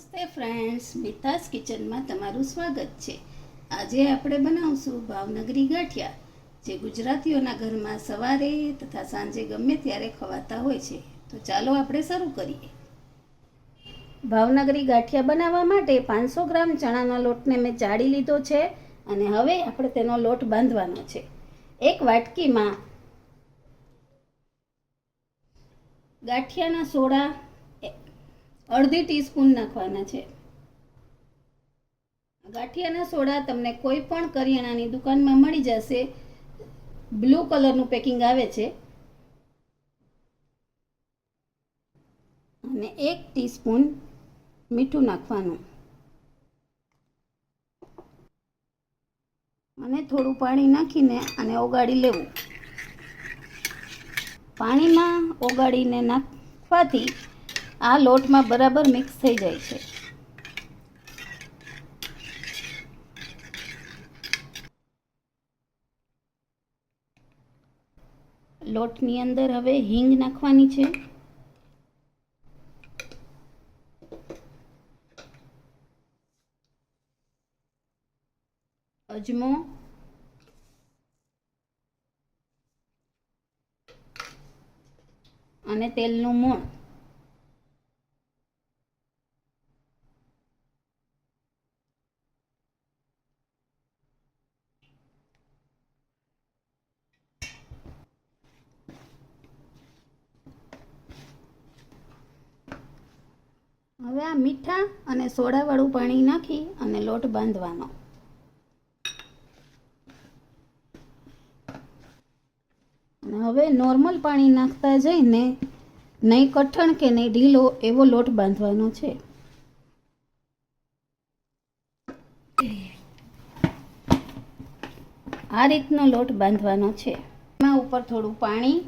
સ્મિતાસ કિચનમાં તમારું સ્વાગત છે. આજે આપણે બનાવશું ભાવનગરી ગાંઠિયા, જે ગુજરાતીઓના ઘરમાં સવારે તથા સાંજે ગમે ત્યારે ખવાતા હોય છે. તો ચાલો આપણે શરૂ કરીએ. ભાવનગરી ગાંઠિયા બનાવવા માટે પાંચસો ગ્રામ ચણાના લોટને મેં ચાળી લીધો છે અને હવે આપણે તેનો લોટ બાંધવાનો છે. એક વાટકીમાં ગાંઠિયાના સોડા અડધી ટીસ્પૂન નાખવાના છે. ગાંઠિયાના સોડા તમને કોઈ પણ કરિયાણાની દુકાનમાં મળી જશે. બ્લુ કલરનું પેકિંગ આવે છે. અને એક ટીસ્પૂન મીઠું નાખવાનું. અને થોડું પાણી નાખીને આને ઓગાળી લેવું. પાણીમાં ઓગાળીને નાખવાથી આ લોટમાં બરાબર મિક્સ થઈ જાય છે. લોટની અંદર હવે હિંગ નાખવાની છે. અજમો. અને તેલનું મોણ હવે આ મીઠા અને સોડાવાળું પાણી નાખી અને લોટ બાંધવાનો. હવે નોર્મલ પાણી નાખતા જઈને નહીં કઠણ કે નહીં ઢીલો એવો લોટ બાંધવાનો છે. આ રીતનો લોટ બાંધવાનો છે. એમાં ઉપર થોડું પાણી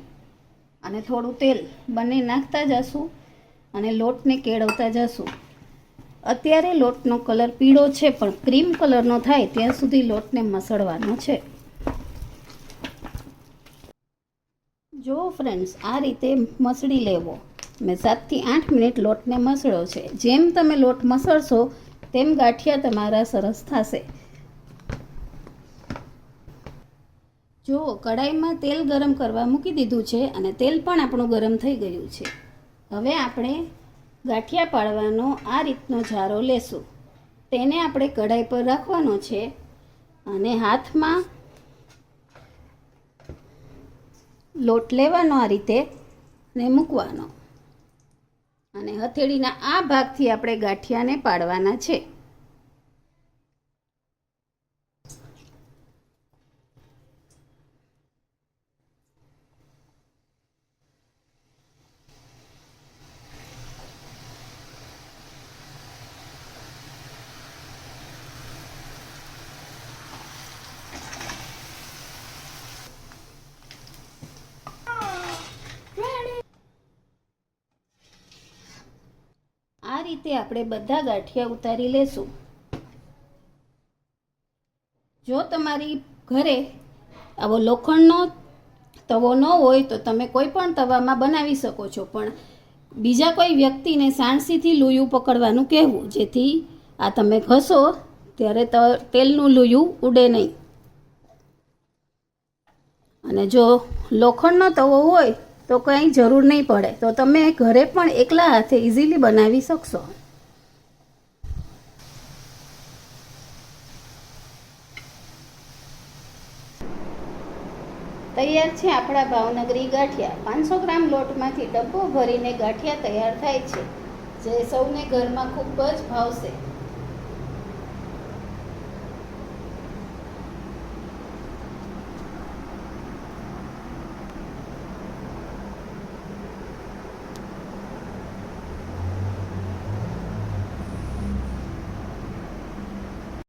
અને થોડું તેલ બંને નાખતા જશું. અને લોટને કેળવતા જશું. અત્યારે લોટનો કલર પીળો છે, પણ ક્રીમ કલરનો થાય ત્યાં સુધી લોટને મસળવાનો છે. જો ફ્રેન્ડ્સ, આ રીતે મસળી લેવો. મેં સાતથી આઠ મિનિટ લોટને મસળ્યો છે. જેમ તમે લોટ મસળશો, તેમ ગાંઠિયા તમારા સરસ થશે. જો કડાઈમાં તેલ ગરમ કરવા મૂકી દીધું છે અને તેલ પણ આપણું ગરમ થઈ ગયું છે. હવે આપણે ગાંઠિયા પાડવાનો આ રીતનો જારો લેશું. તેને આપણે કઢાઈ પર રાખવાનો છે અને હાથમાં લોટ લેવાનો આ રીતે ને મૂકવાનો. અને હથેળીના આ ભાગથી આપણે ગાંઠિયાને પાડવાના છે આ રીતે આપણે બધા ગાંઠિયા ઉતારી લેશું. જો તમારી ઘરે આવો લોખંડનો તવો ન હોય તો તમે કોઈ પણ તવામાં બનાવી શકો છો, પણ બીજા કોઈ વ્યક્તિને સાણસીથી લૂયું પકડવાનું કહેવું, જેથી આ તમે ઘસો ત્યારે તેલનું લૂયું ઉડે નહીં. અને જો લોખંડનો તવો હોય તો કંઈ જરૂર નહીં પડે. તો તમે ઘરે પણ એકલા હાથે ઇઝીલી બનાવી શકશો. તૈયાર છે આપણા ભાવનગરી ગાંઠિયા. પાંચસો ગ્રામ લોટમાંથી ડબ્બો ભરીને ગાંઠિયા તૈયાર થાય છે. જે સૌને ઘરમાં ખૂબ જ ભાવશે.